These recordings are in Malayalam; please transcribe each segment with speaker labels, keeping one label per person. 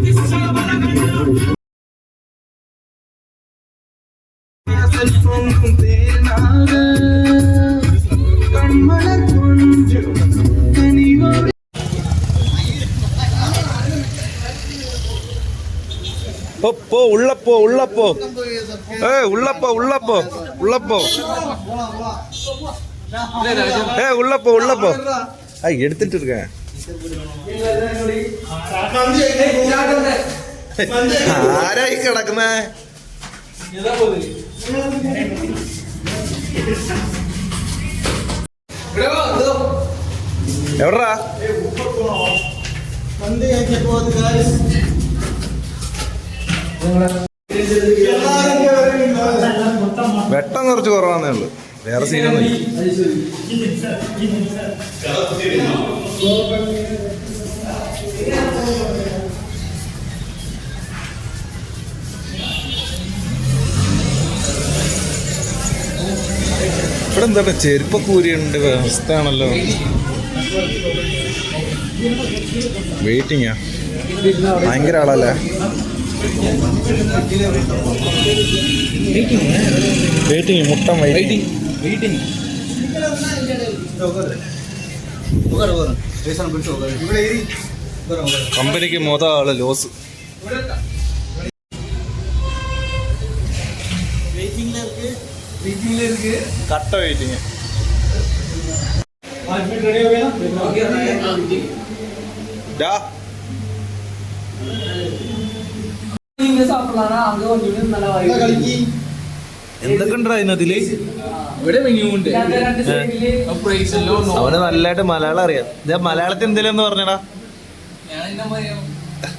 Speaker 1: This is കയ്യൊക്കെ പൊക്കി കാണിക്കടാ. അമ്മേ. പോ, പോ ഉള്ളപ്പോ ഉള്ളപ്പോ ഏ ഉള്ളപ്പോ ഉള്ളപ്പോ ഉള്ളപ്പോ ഏ ഉള്ളപ്പോ ഉള്ളപ്പോ ആ എടുത്തിട്ട് இருக்கேன் ആരായി കിടക്കുന്നേ എവിടാ വെട്ടം കുറച്ച് കുറവാന്നേ ഉള്ളു. വേറെ സീനൊന്നും. ഇവിടെ എന്താണ് ചെരുപ്പൊക്കെ ഊരിയുണ്ട് അവസ്ഥയാണല്ലോ വെയിറ്റിങ്ങാ ഭയങ്കര ആളല്ലേ? വെയിറ്റിംഗ് മുട്ടം വെയിറ്റിംഗ് കമ്പനിക്ക് മൊത ആള് ലോസ് കട്ട വെയിറ്റിങ് ഡാ
Speaker 2: പ്രൈസ് എല്ലോ
Speaker 1: അവന് നല്ലതായിട്ട് മലയാളം അറിയാം ഞാൻ മലയാളത്തിൽ എന്തെങ്കിലും ഒന്ന് പറഞ്ഞടാ
Speaker 2: ഞാൻ എന്നാ പറയാം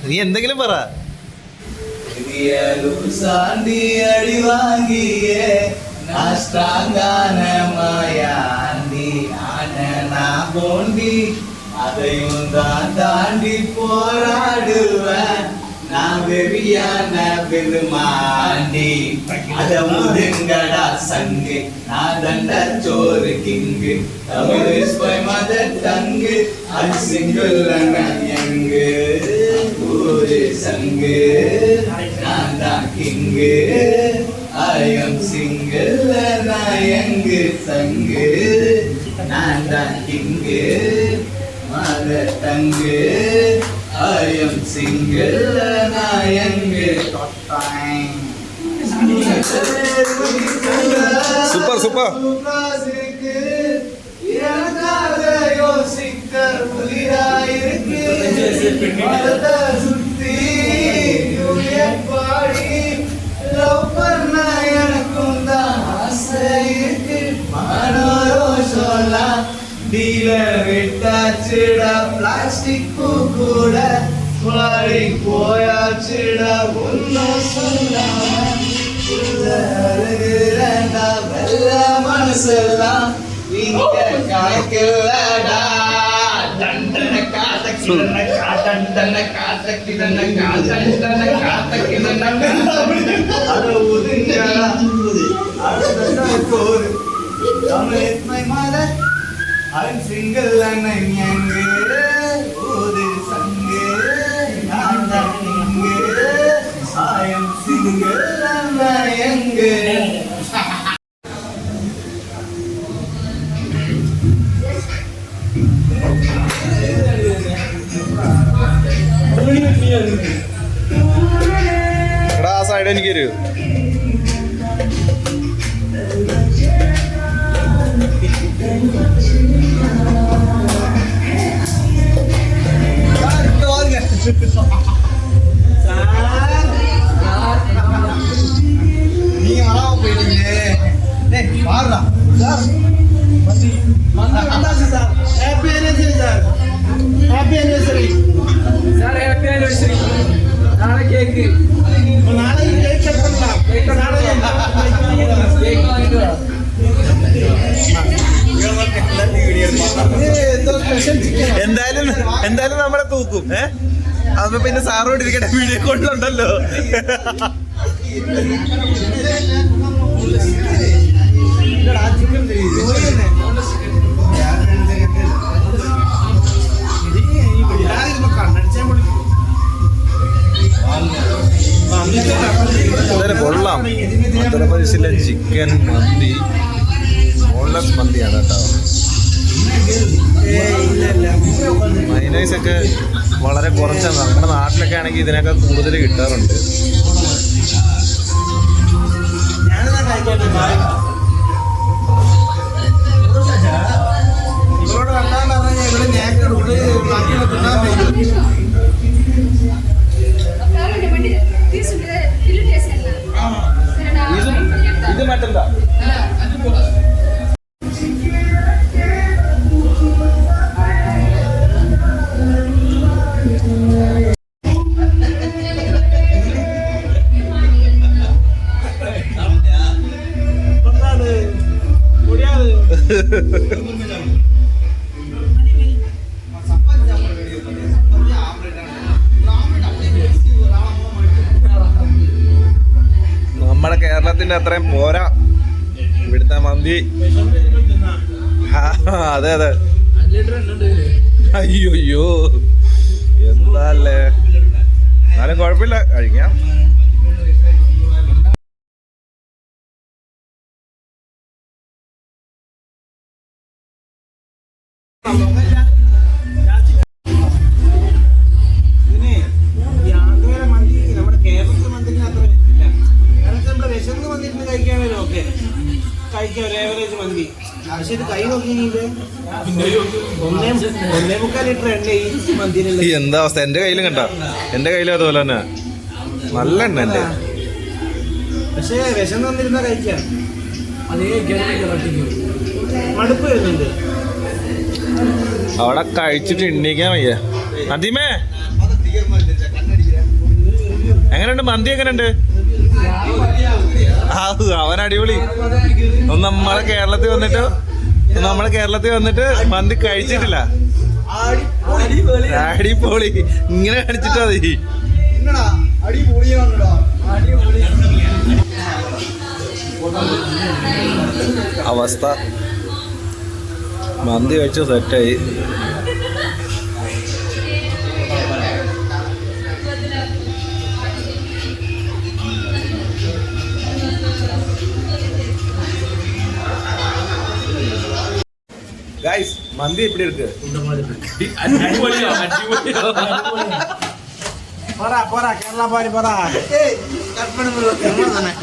Speaker 1: നീ എന്തെങ്കിലും പറ
Speaker 3: സാണ്ടി അടി വാങ്ങിയേ നാഷ്ടാങ്കാനമായാണ്ടി ആനന போண்டி அதையும் தான் தாண்டி போராடுவேன் நான் வெறியான பெருமாண்டி அத முதுங்கடா சங்கு. நான் தண்ட சோறு king. Tamil is my mother tongue அது சிங்கிள் எங்கு ஊரு சங்கு. நான் தான் கிங்கு. ஐயம் சிங்கிள் நான் எங்கு சங்கு. நான் தான் king. Mother tongue I'm single super super. விட்டாச்சுடா. Plastic கூட போயாச்சுடா. ஒன்னும் சொல்லாம மனசெல்லாம் கணக்கில்லடா தண்டன காத்த கிடன காட்டண்டன காத்த கிடன காட்டண்டன காத்த கிடன அட ஒதுங்கடா bore Tamil my mother I'm single and I'm young. சங்கு நான் தான் இங்கு
Speaker 1: എടാ സൈഡ് എനിക്ക്
Speaker 3: നാളെ നാളെ കേക്ക്
Speaker 1: എന്തായാലും എന്തായാലും നമ്മളെ തൂക്കും ഏ?
Speaker 4: അത് പിന്നെ സാറോട് ഇരിക്കട്ടെ വീഡിയോ കോളിലുണ്ടല്ലോ. കൊള്ളാം. ഉത്തർപ്രദേശിലെ ചിക്കൻ മന്തി. ബോൺലെസ് മന്തിയാണ് കേട്ടോ. മൈനൈസ് ഒക്കെ വളരെ കുറച്ചാണ് നമ്മുടെ നാട്ടിലൊക്കെ ആണെങ്കിൽ ഇതിനൊക്കെ കൂടുതൽ കിട്ടാറുണ്ട്.
Speaker 1: ഇവരോട്
Speaker 4: കേരളത്തിന്റെ അത്രയും പോരാ. ഇവിടുത്തെ മന്തി. അതെ അതെ. അയ്യോ അയ്യോ എന്താല്ലേ? എന്നാലും കുഴപ്പമില്ല. കഴിക്കാം.
Speaker 1: കഴിക്കാം ഒരു ഏവറേജ് മന്തി. പക്ഷെ ഇത് കൈ നോക്കിയെങ്കിൽ ഒന്നേ ഒന്നേ മുക്കാൽ ലിറ്റർ എണ്ണ ഈ മന്തിയിലുള്ള
Speaker 4: ഈ എന്താ അവസ്ഥ? എന്റെ കയ്യിലും കണ്ട. എന്റെ കയ്യിലും അതുപോലെ തന്നെ. നല്ല എണ്ണ എന്റെ.
Speaker 1: പക്ഷേ വിഷം തന്നിരുന്ന കഴിക്കാം. മടുപ്പ് വരുന്നുണ്ട്.
Speaker 4: അവിടെ കഴിച്ചിട്ട് എണ്ണീക്കാൻ വയ്യ. അതിമേ എങ്ങനെയുണ്ട്? മന്തി എങ്ങനെയുണ്ട്? ആ, അവൻ അടിപൊളി. നമ്മളെ കേരളത്തിൽ വന്നിട്ട് നമ്മളെ കേരളത്തിൽ വന്നിട്ട് മന്തി കഴിച്ചിട്ടില്ല. അടിപൊളി. ഇങ്ങനെ കഴിച്ചിട്ടാ അവസ്ഥ. മന്തി കഴിച്ചു സെറ്റായി கைஸ் மந்தி எப்படி இருக்கு?
Speaker 2: இந்த மாதிரி
Speaker 1: போறா போறா கேரளா பாடி போறா கட் பண்ணி தானே.